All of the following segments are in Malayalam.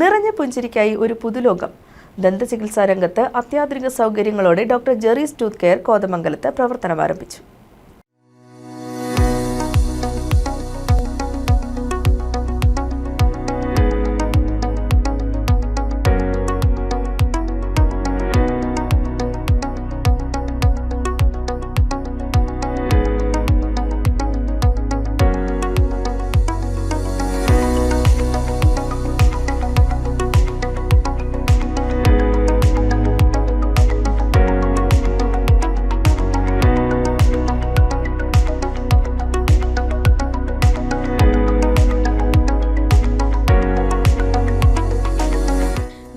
നിറഞ്ഞ പുഞ്ചിരിക്കായി ഒരു പുതുലോകം. ദന്തചികിത്സാ രംഗത്ത് അത്യാധുനിക സൗകര്യങ്ങളോടെ ഡോക്ടർ ജെറീസ് ടൂത്ത് കെയർ കോതമംഗലത്ത് പ്രവർത്തനം ആരംഭിച്ചു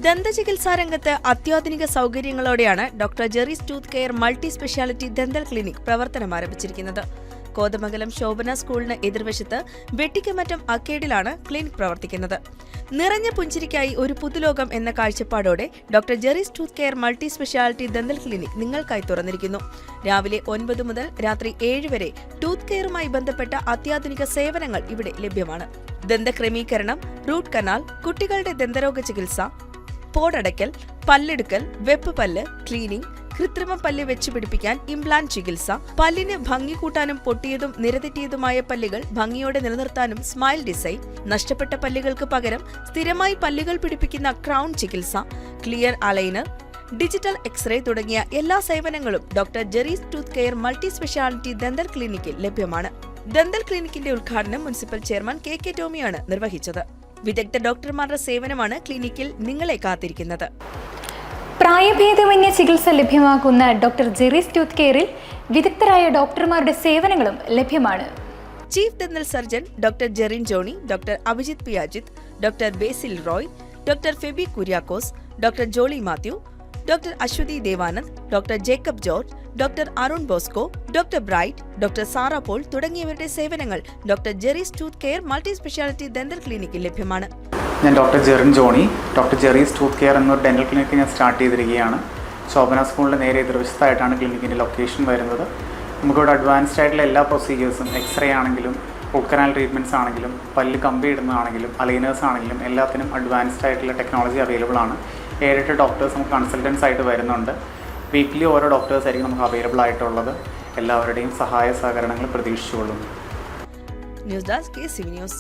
ദന്തചികിത്സാ രംഗത്ത് അത്യാധുനിക സൗകര്യങ്ങളോടെയാണ് doctor Jeri's tooth care multi speciality dental clinic പ്രവർത്തനം ആരംഭിച്ചിരിക്കുന്നത്. കോതമംഗലം ശോഭന സ്കൂളിന് എതിർവശത്ത് വെട്ടിക്കമറ്റം അക്കേഡിലാണ് ക്ലിനിക് പ്രവർത്തിക്കുന്നത്. നിറഞ്ഞ പുഞ്ചിരിക്കായി ഒരു പുതുലോകം എന്ന കാഴ്ചപ്പാടോടെ doctor Jeri's tooth care multi speciality dental clinic നിങ്ങൾക്കായി തുറന്നിരിക്കുന്നു. രാവിലെ ഒൻപത് മുതൽ രാത്രി ഏഴ് വരെ ടൂത്ത് കെയറുമായി ബന്ധപ്പെട്ട അത്യാധുനിക സേവനങ്ങൾ ഇവിടെ ലഭ്യമാണ്. ദന്തക്രമീകരണം റൂട്ട് കനാൽ കുട്ടികളുടെ ദന്തരോഗ ചികിത്സ പോടടയ്ക്കൽ പല്ലെടുക്കൽ വെപ്പ് പല്ല് ക്ലീനിംഗ് കൃത്രിമ പല്ല് വെച്ച് പിടിപ്പിക്കാൻ ഇംപ്ലാന്റ് ചികിത്സ പല്ലിന് ഭംഗി കൂട്ടാനും പൊട്ടിയതും നിരതെറ്റിയതുമായ പല്ലുകൾ ഭംഗിയോടെ നിലനിർത്താനും സ്മൈൽ ഡിസൈൻ നഷ്ടപ്പെട്ട പല്ലുകൾക്ക് പകരം സ്ഥിരമായി പല്ലുകൾ പിടിപ്പിക്കുന്ന ക്രൗൺ ചികിത്സ ക്ലിയർ അലൈനർ ഡിജിറ്റൽ എക്സ്റേ തുടങ്ങിയ എല്ലാ സേവനങ്ങളും doctor Jeri's tooth care multi speciality dental ക്ലിനിക്കിൽ ലഭ്യമാണ്. ദന്തൽ ക്ലിനിക്കിന്റെ ഉദ്ഘാടനം മുനിസിപ്പൽ ചെയർമാൻ കെ കെ ടോമിയാണ് നിർവഹിച്ചത്. വിദഗ്ധ ഡോക്ടർമാരുടെ സേവനമാണ് ക്ലിനിക്കിൽ നിങ്ങളെ കാത്തിരിക്കുന്നത്. പ്രായഭേദമന്യ ചികിത്സ ലഭ്യമാക്കുന്ന ഡോക്ടർ ജെറീസ് ടൂത്ത് കെയറിൽ വിദഗ്ധരായ ഡോക്ടർമാരുടെ സേവനങ്ങളും ലഭ്യമാണ്. Chief dental surgeon doctor Jerin Johny doctor Abhijith Piyajith doctor Basil Roy doctor Febi Kuriakose doctor Jolly Mathew doctor Aswathy Devanand doctor Jacob George doctor Arun Bosco doctor Bright doctor Sara Paul തുടങ്ങിയവരുടെ സേവനങ്ങൾ doctor Jeri's tooth care multi speciality dental ക്ലിനിക്കിൽ ലഭ്യമാണ്. ഞാൻ doctor Jerin Johny doctor Jeri's tooth care എന്നൊരു ഡെന്റൽ ക്ലിനിക്ക് ഞാൻ സ്റ്റാർട്ട് ചെയ്തിരിക്കുകയാണ്. ശോഭന സ്കൂളിന്റെ നേരെ എതിർവശത്തായിട്ടാണ് ക്ലിനിക്കിന്റെ ലൊക്കേഷൻ വരുന്നത്. നമുക്കിവിടെ അഡ്വാൻസ്ഡ് ആയിട്ടുള്ള എല്ലാ പ്രൊസീജിയേഴ്സും എക്സ്റേ ആണെങ്കിലും ഉൾക്കനാൽ കനാൽ ട്രീറ്റ്മെന്റ്സ് ആണെങ്കിലും പല്ല് കമ്പി ഇടുന്നതാണെങ്കിലും അലൈനേഴ്സ് ആണെങ്കിലും എല്ലാത്തിനും അഡ്വാൻസ്ഡ് ആയിട്ടുള്ള ടെക്നോളജി അവൈലബിൾ ആണ്. ഏഴെട്ട് ഡോക്ടേഴ്സ് നമുക്ക് കൺസൾട്ടൻസ് ആയിട്ട് വരുന്നുണ്ട്. വീക്ക്ലി ഓരോ ഡോക്ടേഴ്സ് ആയിരിക്കും നമുക്ക് അവൈലബിൾ ആയിട്ടുള്ളത്. എല്ലാവരുടെയും സഹായ സഹകരണങ്ങൾ പ്രതീക്ഷിച്ചുകൊള്ളുന്നു. ന്യൂസ് ഡെസ്ക് ന്യൂസ്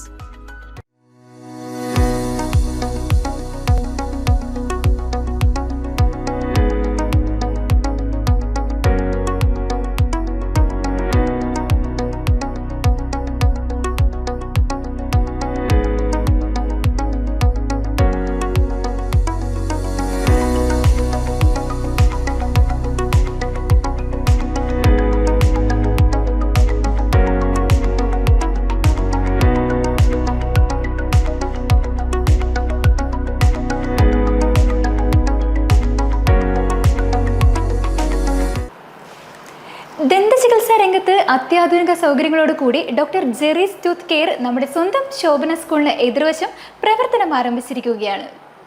അത്യാധുനിക സൗകര്യങ്ങളോട് കൂടി ഡോക്ടർ ജെറീസ് ടൂത്ത് കെയർ നമ്മുടെ സ്വന്തം ശോഭന സ്കൂളിന് എതിർവശം പ്രവർത്തനം ആരംഭിച്ചിരിക്കുകയാണ്.